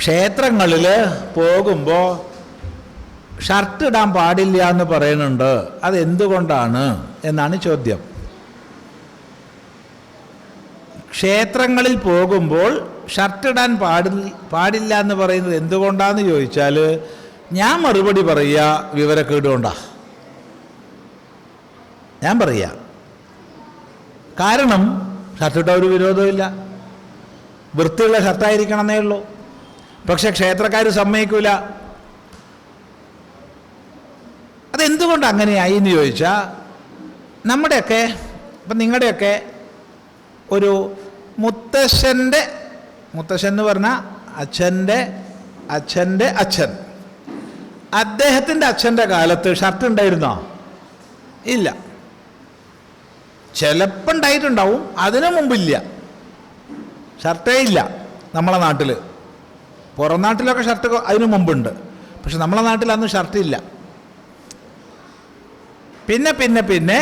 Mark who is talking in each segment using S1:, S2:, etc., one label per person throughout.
S1: ക്ഷേത്രങ്ങളിൽ പോകുമ്പോൾ ഷർട്ട് ഇടാൻ പാടില്ല എന്ന് പറയുന്നുണ്ട്. അതെന്തുകൊണ്ടാണ് എന്നാണ് ചോദ്യം. ക്ഷേത്രങ്ങളിൽ പോകുമ്പോൾ ഷർട്ട് ഇടാൻ പാടില്ല പാടില്ല എന്ന് പറയുന്നത് എന്തുകൊണ്ടാണെന്ന് ചോദിച്ചാൽ ഞാൻ മറുപടി പറയുക വിവരക്കേട് കൊണ്ടാ ഞാൻ പറയുക കാരണം ഷർട്ട് ഇട്ട ഒരു വിരോധമില്ല വൃത്തിയുള്ള ഷർട്ടായിരിക്കണമെന്നേ ഉള്ളൂ. പക്ഷെ ക്ഷേത്രക്കാർ സമ്മതിക്കൂല. അതെന്തുകൊണ്ട് അങ്ങനെയായി എന്ന് ചോദിച്ചാൽ നമ്മുടെയൊക്കെ ഇപ്പം നിങ്ങളുടെയൊക്കെ ഒരു മുത്തശ്ശന്റെ മുത്തശ്ശൻ എന്ന് പറഞ്ഞാൽ അച്ഛന്റെ അച്ഛന്റെ അച്ഛൻ. അദ്ദേഹത്തിന്റെ അച്ഛന്റെ കാലത്ത് ഷർട്ട് ഉണ്ടായിരുന്നോ? ഇല്ല. ചിലപ്പോൾ ഉണ്ടായിട്ടുണ്ടാവും അതിനു മുമ്പില്ല. ഷർട്ടേ ഇല്ല നമ്മളെ നാട്ടിൽ പുറം നാട്ടിലൊക്കെ ഷർട്ട് അതിനു മുമ്പുണ്ട്. പക്ഷെ നമ്മളെ നാട്ടിൽ അന്ന് ഷർട്ടില്ല പിന്നെ പിന്നെ പിന്നെ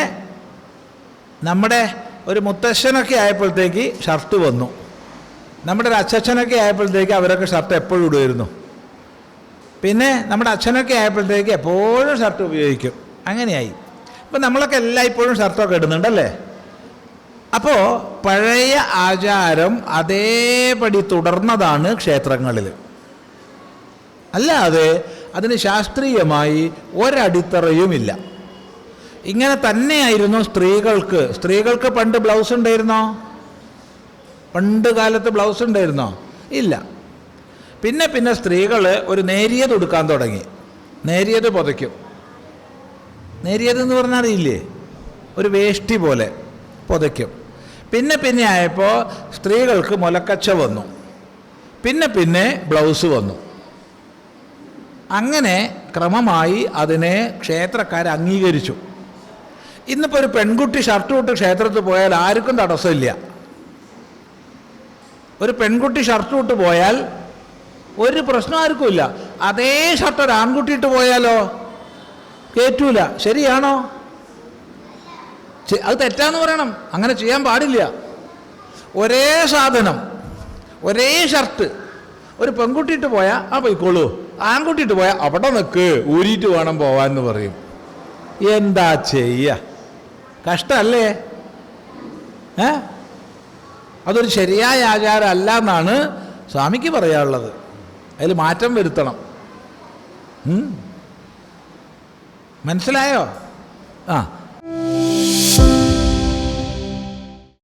S1: നമ്മുടെ ഒരു മുത്തശ്ശനൊക്കെ ആയപ്പോഴത്തേക്ക് ഷർട്ട് വന്നു. നമ്മുടെ ഒരു അച്ഛനൊക്കെ ആയപ്പോഴത്തേക്ക് അവരൊക്കെ ഷർട്ട് എപ്പോഴും ഇടുമായിരുന്നു. പിന്നെ നമ്മുടെ അച്ഛനൊക്കെ ആയപ്പോഴത്തേക്ക് എപ്പോഴും ഷർട്ട് ഉപയോഗിക്കും. അങ്ങനെയായി. ഇപ്പം നമ്മളൊക്കെ എല്ലായ്പ്പോഴും ഷർട്ടൊക്കെ ഇടുന്നുണ്ടല്ലേ? അപ്പോൾ പഴയ ആചാരം അതേപടി തുടർന്നതാണ് ക്ഷേത്രങ്ങളിൽ അല്ലാതെ അതിന് ശാസ്ത്രീയമായി ഒരടിത്തറയുമില്ല. ഇങ്ങനെ തന്നെയായിരുന്നു സ്ത്രീകൾക്ക്. സ്ത്രീകൾക്ക് പണ്ട് ബ്ലൗസ് ഉണ്ടായിരുന്നോ? പണ്ട് കാലത്ത് ബ്ലൗസ് ഉണ്ടായിരുന്നോ? ഇല്ല. പിന്നെ പിന്നെ സ്ത്രീകൾ ഒരു നേരിയത് ഉടുക്കാൻ തുടങ്ങി. നേരിയത് പുതയ്ക്കും. നേരിയത് എന്ന് പറഞ്ഞാൽ അറിയില്ലേ? ഒരു വേഷ്ടി പോലെ പുതയ്ക്കും. പിന്നെ പിന്നെ ആയപ്പോൾ സ്ത്രീകൾക്ക് മുലക്കച്ച വന്നു. പിന്നെ പിന്നെ ബ്ലൗസ് വന്നു. അങ്ങനെ ക്രമമായി അതിനെ ക്ഷേത്രക്കാർ അംഗീകരിച്ചു. ഇന്നിപ്പോൾ ഒരു പെൺകുട്ടി ഷർട്ട് ഇട്ട് ക്ഷേത്രത്തിൽ പോയാൽ ആർക്കും തടസ്സമില്ല. ഒരു പെൺകുട്ടി ഷർട്ട് ഇട്ട് പോയാൽ ഒരു പ്രശ്നം ആർക്കുമില്ല അതേ ഷർട്ട് ഒരു ആൺകുട്ടി ഇട്ട് പോയാലോ? കേറ്റൂല. ശരിയാണോ? അത് തെറ്റാന്ന് പറയണം. അങ്ങനെ ചെയ്യാൻ പാടില്ല. ഒരേ സാധനം ഒരേ ഷർട്ട് ഒരു പെൺകുട്ടി ഇട്ട് പോയാൽ ആ പോയിക്കോളൂ. ആൺകുട്ടി ഇട്ട് പോയാൽ അവിടെ നിൽക്ക് ഊരിയിട്ട് വേണം പോവാന്ന് പറയും. എന്താ ചെയ്യ? കഷ്ടല്ലേ? ഏ? അതൊരു ശരിയായ ആചാരമല്ല എന്നാണ് സ്വാമിക്ക് പറയാനുള്ളത്. അതിൽ മാറ്റം വരുത്തണം. മനസ്സിലായോ? ആ.